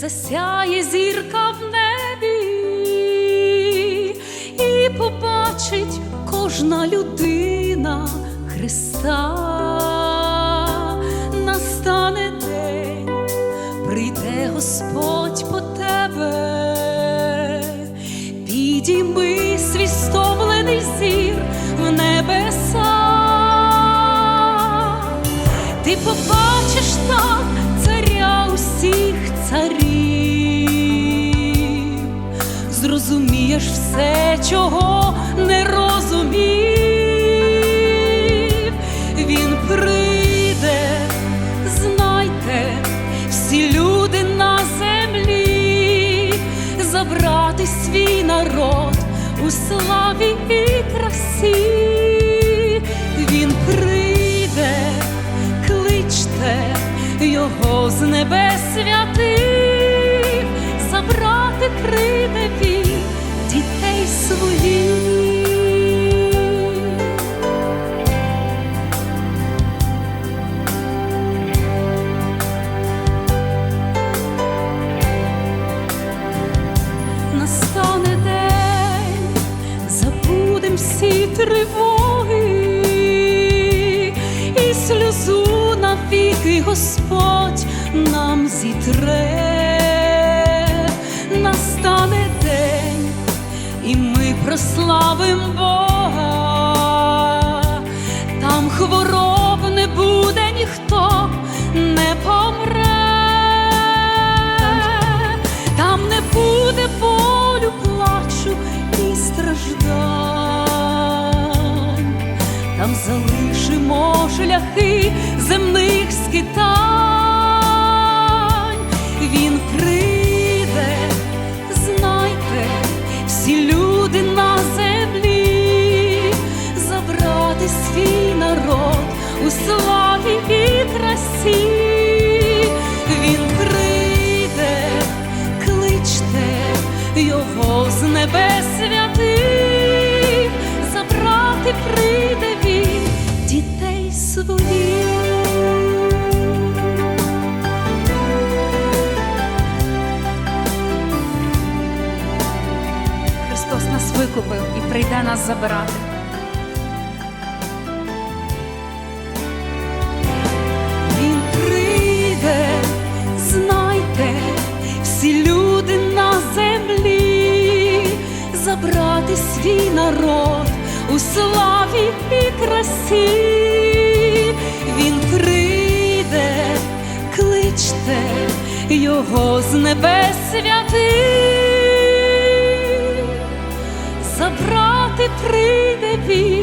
засяє зірка в небі, і побачить кожна людина Христа. Настане день, прийде Господь по тебе, підійми свій стомлений зір в небеса. Ти побачиш царів, зрозумієш все, чого не розумів. Він прийде, знайте, всі люди на землі, забрати свій народ кличте його з небес святих, забрати прийде Господь нам зітре. Настане день, і ми прославим Бога, там хвороб не буде ніхто не помре, там не буде болю, плачу і страждань, там залишимо шляхи скитань. Він прийде, знайте, всі люди на землі, забрати свій народ у славі Христос нас викупив і прийде нас забирати. Він прийде, знайте, всі люди на землі, забрати свій народ у славі і красі. Він прийде, кличте його з небес святих, забрати прийде він.